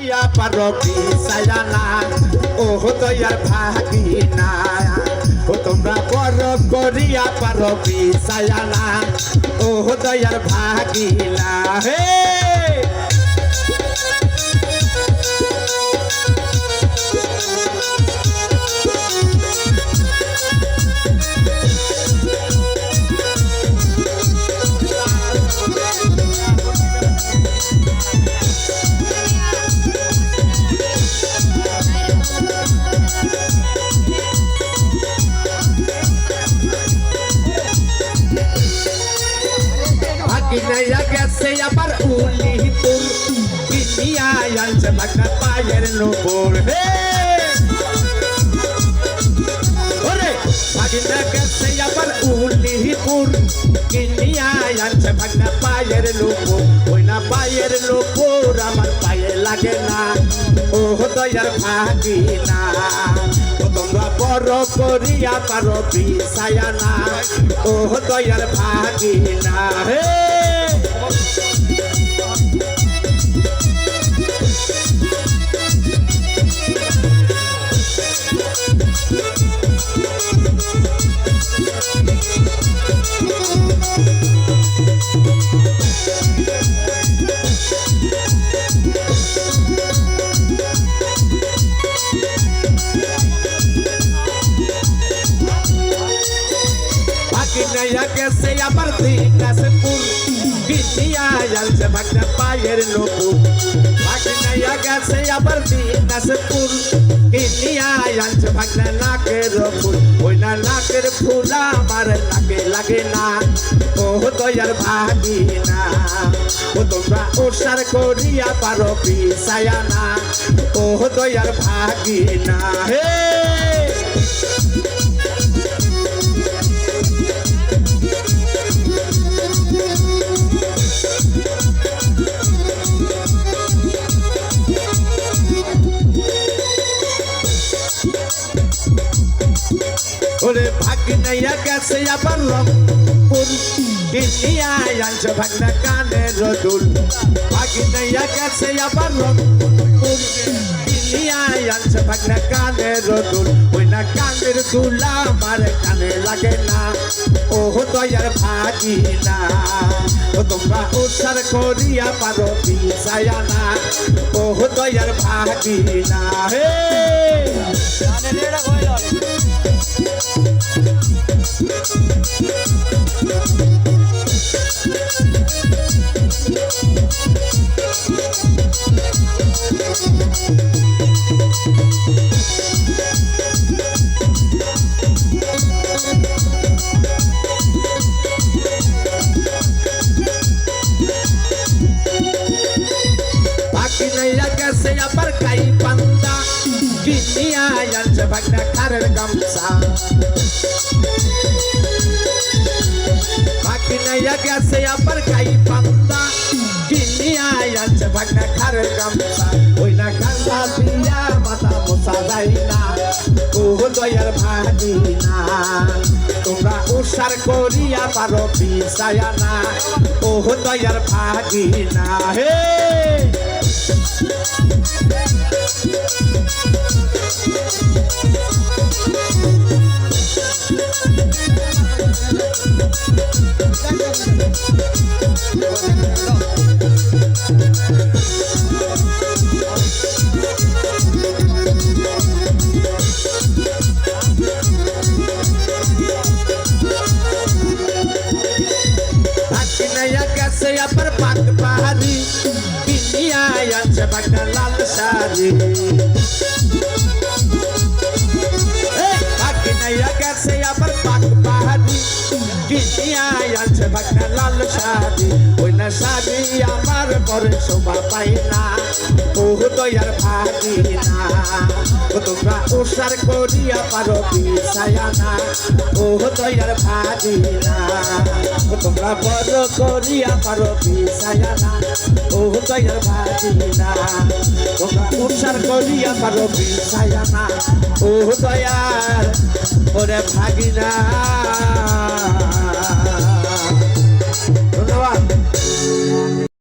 ইয়া পারো পিসায়ানা ও দয়ার ভাগিনা ও তোমরা বড় করিয়া পারো পিসায়ানা ও দয়ার ভাগিনা হে! গেছে আবার উলিপুর পিনিয়া আনছে ভাগনা পায়ের নোপর হে ওরে ভাগিনা গেছে আবার উলিপুর কিনিয়া আনছে ভাগনা পায়ের নোপর ওই না পায়ের নোপর আমার পায়ে লাগে না ও দয়ার ভাগিনা তোমরা বড় করিয়া পারো বিছায়ানা ও দয়ার ভাগিনা হে ভাগিনা গেছে আবার দিনাজপুর বিটিয়া আনছে ভাগনা পায়ের নোপুর ভাগনা গেছে আবার দিনাজপুর বিটিয়া আনছে ভাগনা নাকের ফুল ওই না নাকের ফুল আমার নাকে লাগে না ও দয়ার ভাগিনা ও তোমরা ওসার করিয়া পারো পিসায়ানা ও দয়ার ভাগিনা হে ওরে ভাগনাইয়া গেছে আবার রংপুর বিনিয়া আনছ ভাগনা কানের দুল ভাগনাইয়া গেছে আবার রংপুর বিনিয়া আনছ ভাগনা কানের দুল ওই না কানের দুলা আমার কানে লাগে না। ও দয়ার ভাগিনা ও তোমরা উৎসার করিয়া পারো বিছায়ানা ও দয়ার ভাগিনা, হে! নাইয়া গেছে আবার কাই পান্তা বিনিয়া আনছে ভাগনা কারের গামছা বাকি নাইয়া গেছে আবার কাই পান্তা বিনিয়া আনছে ভাগনা কারের গামছা ওই না কান্না দিয়া মাথা মোছা যায় না ও দয়ার ভাগিনা তোমরা উসার করিয়া পারো পিসায়ানা ও দয়ার ভাগিনা হে গেছে আবার পাক পাহাড়ি বিনিয়া আনছে ভাগনা লাল শাড়ি গেছে আবার পাক পাহাড়ি বিনিয়া আনছে ভাগনা লাল শাড়ি ওই না শাড়ি আমার পরে শোভা পাই না ও দয়ার ভাগিনা ও তোমরা উসার করিয়া পারো বিছায়ানা ও দয়ার ভাগিনা ও তোমরা বড় করিয়া পারো বিছায়ানা ও দয়ার ভাগিনা তোমরা উসার করিয়া পারো বিছায়ানা ও দয়ার, ওরে ভাগিনা।